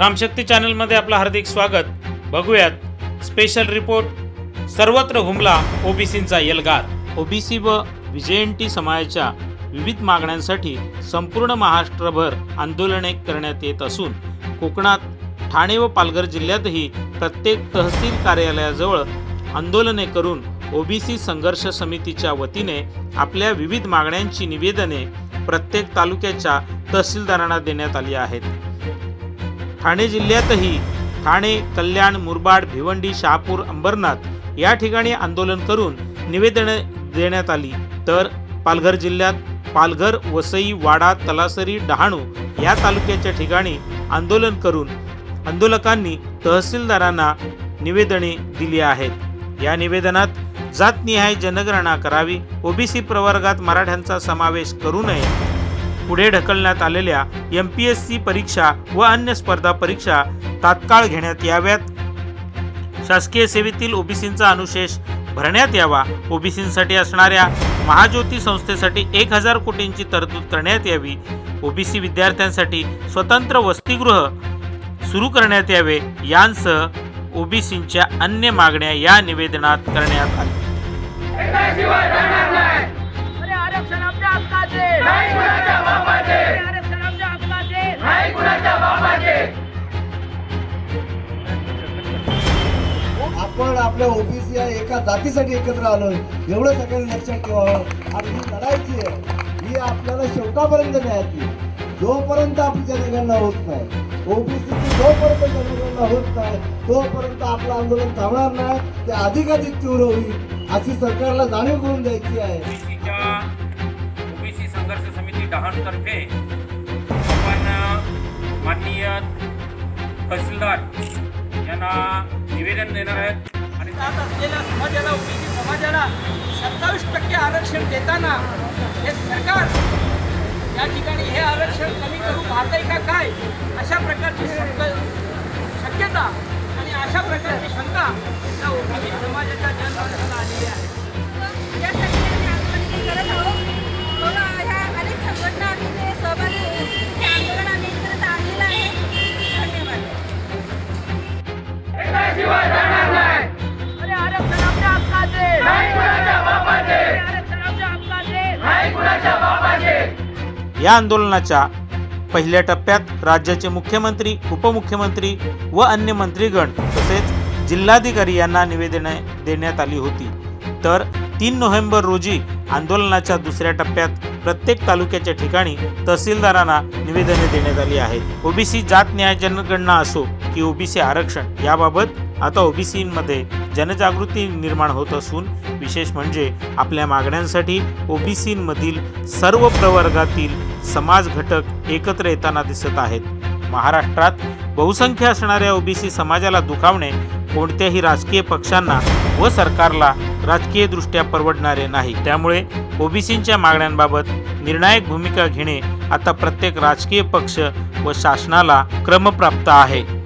रामशक्ती चॅनलमध्ये आपलं हार्दिक स्वागत. बघूयात स्पेशल रिपोर्ट सर्वत्र घुमला ओबीसींचा एल्गार ओबीसी व विजयंती समाजाच्या विविध मागण्यांसाठी संपूर्ण महाराष्ट्रभर आंदोलने करण्यात येत असून कोकणात ठाणे व पालघर जिल्ह्यातही प्रत्येक तहसील कार्यालयाजवळ आंदोलने करून ओबीसी संघर्ष समितीच्या वतीने आपल्या विविध मागण्यांची निवेदने प्रत्येक तालुक्याच्या तहसीलदारांना देण्यात आली आहेत. ठाणे जिल्ह्यातही ठाणे कल्याण मुरबाड भिवंडी शहापूर अंबरनाथ या ठिकाणी आंदोलन करून निवेदने देण्यात आली. तर पालघर जिल्ह्यात पालघर वसई वाडा तलासरी डहाणू या तालुक्याच्या ठिकाणी आंदोलन करून आंदोलकांनी तहसीलदारांना निवेदने दिली आहेत. या निवेदनात जातनिहाय जनगणना करावी ओबीसी प्रवर्गात मराठ्यांचा समावेश करू नये पुढे ढकलण्यात आलेल्या एम पी एस सी परीक्षा व अन्य स्पर्धा परीक्षा तात्काळ घेण्यात याव्यात. शासकीय सेवेतील ओबीसींचा अनुशेष भरण्यात यावा. ओबीसींसाठी असणाऱ्या महाज्योती संस्थेसाठी एक हजार कोटींची तरतूद करण्यात यावी. ओबीसी विद्यार्थ्यांसाठी स्वतंत्र वसतिगृह सुरू करण्यात यावे. यांसह ओबीसींच्या अन्य मागण्या या निवेदनात करण्यात आल्या. आपल्या ओबीसी या एका जातीसाठी एकत्र आलोय. एवढं सगळ्यांनी लक्षात ठेवावं. आणि ही लढायची आहे. ही आपल्याला शेवटापर्यंत न्यायची जोपर्यंत आपली जनगणना होत नाही ओबीसीची जोपर्यंत जनगणना होत नाही तोपर्यंत आपलं आंदोलन थांबणार नाही. ते अधिकाधिक तीव्र होईल अशी सरकारला जाणीव करून द्यायची आहे. ओबीसी संघर्ष समिती डहाणतर्फे आपण माननीय तहसीलदार यांना निवेदन देणार आहेत. जात असलेल्या समाजाला ओबीसी समाजाला सत्तावीस टक्के आरक्षण देताना हे सरकार या ठिकाणी हे आरक्षण कमी करू आहे का काय? अशा प्रकारची शक्यता आणि अशा प्रकारची शंका त्या ओबीसी समाजाच्या जनमानसाला आलेली आहे. या आंदोलनाच्या पहिल्या टप्प्यात राज्याचे मुख्यमंत्री उपमुख्यमंत्री व अन्य मंत्रीगण तसेच जिल्हाधिकारी यांना निवेदने देण्यात आली होती. तर तीन नोव्हेंबर रोजी आंदोलनाच्या दुसऱ्या टप्प्यात प्रत्येक तालुक्याच्या ठिकाणी तहसीलदारांना निवेदने देण्यात आली आहेत ओबीसी जात न्याय जनगणना असो की ओबीसी आरक्षण याबाबत आता ओबीसीमध्ये जनजागृती निर्माण होत असून विशेष म्हणजे आपल्या मागण्यांसाठी ओबीसीमधील सर्व प्रवर्गातील समाज घटक एकत्र येताना दिसत आहेत. महाराष्ट्रात बहुसंख्य असणाऱ्या ओबीसी समाजाला दुखावणे कोणत्याही राजकीय पक्षांना व सरकारला राजकीयदृष्ट्या परवडणारे नाही. त्यामुळे ओबीसींच्या मागण्यांबाबत निर्णायक भूमिका घेणे आता प्रत्येक राजकीय पक्ष व शासनाला क्रमप्राप्त आहे.